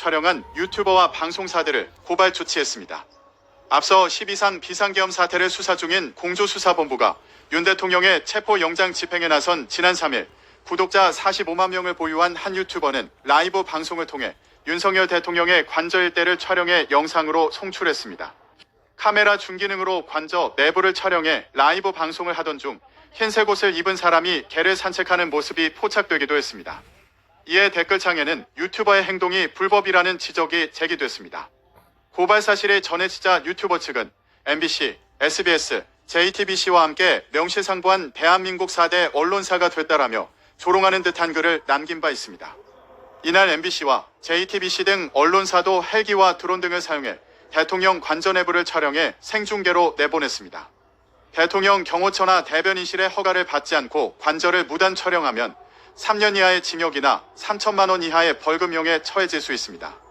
촬영한 유튜버와 방송사들을 고발 조치했습니다. 앞서 12산 비상계엄 사태를 수사 중인 공조수사본부가 윤 대통령의 체포 영장 집행에 나선 지난 3일 구독자 45만 명을 보유한 한 유튜버는 라이브 방송을 통해 윤석열 대통령의 관저 일대를 촬영해 영상으로 송출했습니다. 카메라 중기능으로 관저 내부를 촬영해 라이브 방송을 하던 중 흰색 옷을 입은 사람이 개를 산책하는 모습이 포착되기도 했습니다. 이에 댓글창에는 유튜버의 행동이 불법이라는 지적이 제기됐습니다. 고발 사실이 전해지자 유튜버 측은 MBC, SBS, JTBC와 함께 명실상부한 대한민국 4대 언론사가 됐다라며 조롱하는 듯한 글을 남긴 바 있습니다. 이날 MBC와 JTBC 등 언론사도 헬기와 드론 등을 사용해 대통령 관저 내부를 촬영해 생중계로 내보냈습니다. 대통령 경호처나 대변인실의 허가를 받지 않고 관저를 무단 촬영하면 3년 이하의 징역이나 3천만 원 이하의 벌금형에 처해질 수 있습니다.